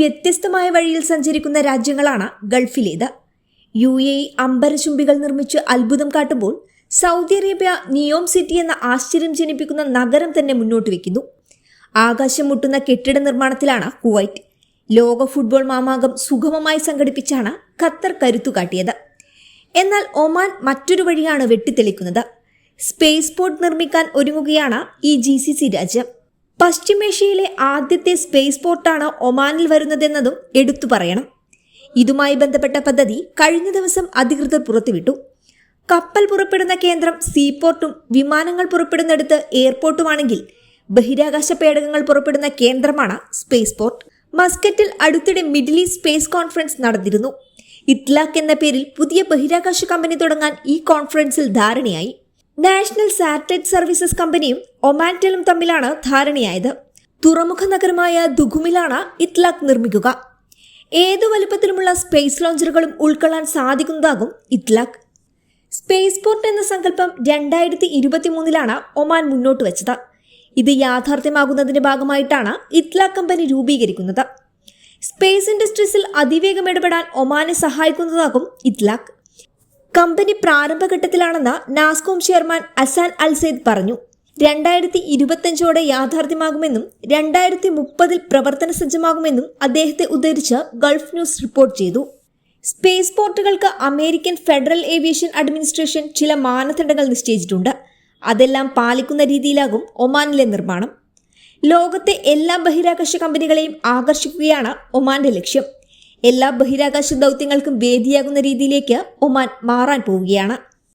വ്യത്യസ്തമായ വഴിയിൽ സഞ്ചരിക്കുന്ന രാജ്യങ്ങളാണ് ഗൾഫിലേത്. യു എ അമ്പരചുംബികൾ നിർമ്മിച്ച് അത്ഭുതം കാട്ടുമ്പോൾ സൗദി അറേബ്യ നിയോം സിറ്റി എന്ന ആശ്ചര്യം ജനിപ്പിക്കുന്ന നഗരം തന്നെ മുന്നോട്ട് വയ്ക്കുന്നു ആകാശം മുട്ടുന്ന കെട്ടിട നിർമ്മാണത്തിലാണ് കുവൈറ്റ്. ലോക ഫുട്ബോൾ മാമാകം സുഗമമായി സംഘടിപ്പിച്ചാണ് ഖത്തർ കരുത്തു കാട്ടിയത്. എന്നാൽ ഒമാൻ മറ്റൊരു വഴിയാണ് വെട്ടിത്തെളിക്കുന്നത്. സ്പേസ് പോർട്ട് നിർമ്മിക്കാൻ ഒരുങ്ങുകയാണ് ഈ ജി രാജ്യം. പശ്ചിമേഷ്യയിലെ ആദ്യത്തെ സ്പേസ് പോർട്ടാണ് ഒമാനിൽ വരുന്നതെന്നതും എടുത്തു പറയണം. ഇതുമായി ബന്ധപ്പെട്ട പദ്ധതി കഴിഞ്ഞ ദിവസം അധികൃതർ പുറത്തുവിട്ടു. കപ്പൽ പുറപ്പെടുന്ന കേന്ദ്രം സീപോർട്ടും വിമാനങ്ങൾ പുറപ്പെടുന്നിടത്ത് എയർപോർട്ടുമാണെങ്കിൽ ബഹിരാകാശ പേടകങ്ങൾ പുറപ്പെടുന്ന കേന്ദ്രമാണ് സ്പേസ് പോർട്ട്. മസ്കറ്റിൽ അടുത്തിടെ മിഡിൽ ഈസ്റ്റ് സ്പേസ് കോൺഫറൻസ് നടന്നിരുന്നു. ഇറ്റ്ലാക്ക് എന്ന പേരിൽ പുതിയ ബഹിരാകാശ കമ്പനി തുടങ്ങാൻ ഈ കോൺഫറൻസിൽ ധാരണയായി. നാഷണൽ സാറ്റലൈറ്റ് സർവീസസ് കമ്പനിയും ഒമാന്റലും തമ്മിലാണ് ധാരണയായത്. തുറമുഖ നഗരമായ ദുഗുമിലാണ് ഇത്ലാഖ് നിർമ്മിക്കുക. ഏതു വലുപ്പത്തിലുമുള്ള സ്പേസ് ലോഞ്ചറുകളും ഉൾക്കൊള്ളാൻ സാധിക്കുന്നതാകും ഇത്ലാഖ്. സ്പേസ് പോർട്ട് എന്ന സങ്കല്പം രണ്ടായിരത്തി ഇരുപത്തി മൂന്നിലാണ് ഒമാൻ മുന്നോട്ട് വെച്ചത്. ഇത് യാഥാർത്ഥ്യമാകുന്നതിന്റെ ഭാഗമായിട്ടാണ് ഇത്ലാഖ് കമ്പനി രൂപീകരിക്കുന്നത്. സ്പേസ് ഇൻഡസ്ട്രീസിൽ അതിവേഗം ഇടപെടാൻ ഒമാനെ സഹായിക്കുന്നതാകും ഇത്ലാഖ്. കമ്പനി പ്രാരംഭഘട്ടത്തിലാണെന്ന് നാസ്കോം ചെയർമാൻ അസാൻ അൽസെയ്ദ് പറഞ്ഞു. രണ്ടായിരത്തി ഇരുപത്തഞ്ചോടെ യാഥാർത്ഥ്യമാകുമെന്നും രണ്ടായിരത്തി മുപ്പതിൽ പ്രവർത്തന സജ്ജമാകുമെന്നും അദ്ദേഹത്തെ ഉദ്ധരിച്ച് ഗൾഫ് ന്യൂസ് റിപ്പോർട്ട് ചെയ്തു. സ്പേസ് പോർട്ടുകൾക്ക് അമേരിക്കൻ ഫെഡറൽ ഏവിയേഷൻ അഡ്മിനിസ്ട്രേഷൻ ചില മാനദണ്ഡങ്ങൾ നിശ്ചയിച്ചിട്ടുണ്ട്. അതെല്ലാം പാലിക്കുന്ന രീതിയിലാകും ഒമാനിലെ നിർമ്മാണം. ലോകത്തെ എല്ലാ ബഹിരാകാശ കമ്പനികളെയും ആകർഷിക്കുകയാണ് ഒമാന്റെ ലക്ഷ്യം. എല്ലാ ബഹിരാകാശ ദൗത്യങ്ങൾക്കും വേദിയാകുന്ന രീതിയിലേക്ക് ഒമാൻ മാറാൻ പോവുകയാണ്.